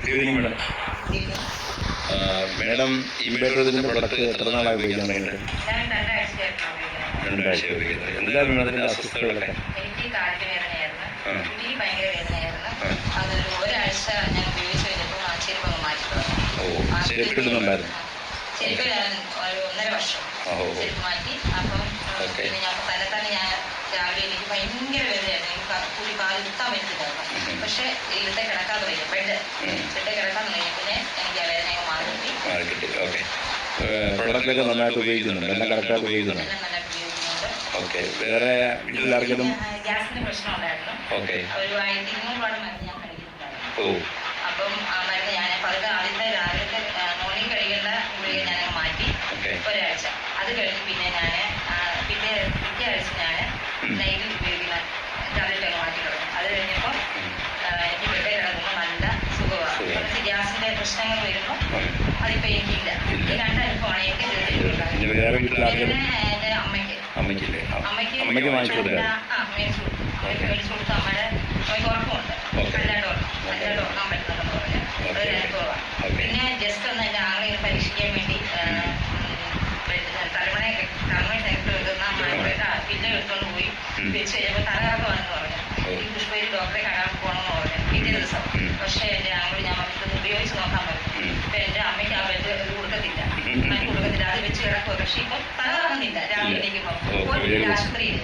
Good evening madam madam ഈ ബെഡ്റൂമിന്റെ product എത്ര നാളായി ഉപയോഗിക്കുന്നത്. രണ്ടാഴ്ച ഉപയോഗിക്കുന്നത്. എന്തായിരുന്നു അതിന്റെ അസ്വസ്ഥതകളൊക്കെ? ഓ ഒരു ഒന്നര വർഷം മാറ്റി. അപ്പം. പിന്നെ ഞാൻ തന്നെ തന്നെ ഞാൻ രാവിലെ എനിക്ക് ഭയങ്കര വേദനയായിരുന്നു. എനിക്ക് കൂടി കാൽ കുത്താൻ ഉം. പക്ഷേ ഇരുത്തെ കിടക്കാൻ തുടങ്ങി. ബെഡ് കിടക്കാൻ തുടങ്ങി എനിക്ക് ആ വേദന അങ്ങ് മാറി കിട്ടി മാറി കിട്ടി ഓക്കെ പ്രൊഡക്റ്റൊക്കെ നന്നായിട്ട് ഉപയോഗിക്കുന്നുണ്ട്. എല്ലാം കറക്റ്റായിട്ട് ഉപയോഗിക്കുന്നുണ്ട്. നന്നായിട്ട് ഉപയോഗിക്കുന്നുണ്ട് ഓക്കെ. വേറെ വീട്ടിലാർക്കെങ്കിലും? പിന്നെ, ആ, ഗ്യാസിന് പ്രശ്നം ഉണ്ടായിരുന്നു ഓക്കെ. ഒരു ആയിരത്തി ഇരുന്നൂറ് മരുന്ന് ഞാൻ കഴിക്കുന്നുണ്ടായിരുന്നു. ഓ. അപ്പം ആ മരുന്ന് ഞാൻ പതുക്കെ ആദ്യത്തെ രാവിലത്തെ മോർണിംഗ് കഴിക്കേണ്ട ഗുളിക ഞാൻ മാറ്റി ഓക്കെ. ഒരാഴ്ച. അത് കഴിഞ്ഞ് പിന്നെ ഞാൻ പിന്നെ പിറ്റേ ആഴ്ച ഞാൻ. നൈറ്റിൽ ഉപയോഗിക്കുന്ന ടാബ്ലറ്റ് മാറ്റി അത് കഴിഞ്ഞപ്പോൾ എനിക്ക് പ്രശ്നങ്ങൾ വരുമ്പോൾ അത് അതിപ്പോൾ എനിക്കില്ല. ഈ രണ്ട് അനുഭവമാണ് വേറെ എന്റെ അമ്മയ്ക്ക്. അമ്മയ്ക്കില്ലേ? ആ, അമ്മയ്ക്ക് അമ്മയ്ക്ക് ആ മേടിച്ചു കൊടുത്തു. അമ്മയ്ക്ക് മേടിച്ചു കൊടുത്തു അമ്മയുടെ അമ്മയ്ക്ക് ഉറക്കമുണ്ട്. അല്ലാണ്ട് ഉറക്കം അല്ലാണ്ട് ഉറക്കാൻ പറ്റുന്നുണ്ടെന്ന്. അനുഭവമാണ്. പിന്നെ ജസ്റ്റ് ഒന്ന് എന്റെ ആളെ പരീക്ഷിക്കാൻ വേണ്ടി ആ, എടുത്തോണ്ട് പോയി തിരിച്ചു വെച്ച് കഴിഞ്ഞപ്പോൾ തലകറക്കമാണെന്ന് പറഞ്ഞു. ഈ പുഷ്പയിൽ ഡോക്ടറെ കാണാൻ പോകണമെന്ന് പറഞ്ഞു. പിറ്റേ ദിവസം. പക്ഷെ പക്ഷേ എന്റെ ആങ്ങളോട് ഞാൻ പറഞ്ഞത് ഉപയോഗിച്ച് നോക്കാൻ പറഞ്ഞു ഉം. ഇപ്പൊ എന്റെ അമ്മയ്ക്ക് ആ ബെഡ് ഇത് കൊടുക്കത്തില്ല ഉം. അത് കൊടുക്കത്തില്ല അത് വെച്ച് കിടക്കുക പക്ഷെ ഇപ്പൊ തലകറങ്ങുന്നില്ല രാവിലേക്ക് good. ആശുപത്രിയിൽ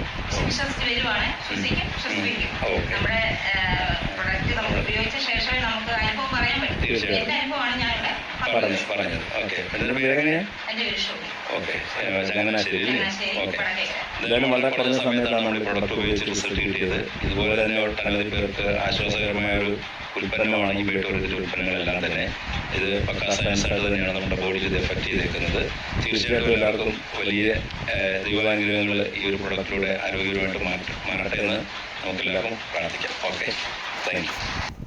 വിശ്വസിച്ച് വരുവാണ്. ശ്വസിക്കും ശ്വസിക്കും. നമ്മുടെ പ്രൊഡക്റ്റ് നമുക്ക് ഉപയോഗിച്ച ശേഷമേ നമുക്ക് അനുഭവം പറയാൻ പറ്റും തീർച്ചയായും. എന്റെ അനുഭവമാണ് ഞാൻ പറഞ്ഞു പറഞ്ഞത് ഓക്കെ. എന്റെ ഒരു ഷോപ്പി ഓക്കെ ചങ്ങനാശ്ശേരി അല്ലേ? ഓക്കെ. എന്തായാലും വളരെ കുറഞ്ഞ സമയത്താണ് നമ്മൾ ഈ പ്രൊഡക്റ്റ് ഉപയോഗിച്ച് റിസൾട്ട് കിട്ടിയത്. ഇതുപോലെ തന്നെ ഒട്ടനവധി പേർക്ക് ആശ്വാസകരമായ ഒരു ഉൽപ്പന്നമാണ് ഈ ബയോട്ടോറിയത്തിന്റെ ഉൽപ്പന്നങ്ങളെല്ലാം തന്നെ ഇത് പക്കാ സയൻസ് തന്നെയാണ് നമ്മുടെ ബോഡിയിൽ ഇത് എഫക്ട് ചെയ്തേക്കുന്നത്. തീർച്ചയായിട്ടും എല്ലാവർക്കും വലിയ ദൈവാനുഗ്രഹങ്ങൾ ഈ ഒരു പ്രൊഡക്റ്റിലൂടെ ആരോഗ്യപരമായിട്ട് മാറട്ടെ എന്ന് നമുക്കെല്ലാവർക്കും പ്രാർത്ഥിക്കാം. ഓക്കെ. Thank you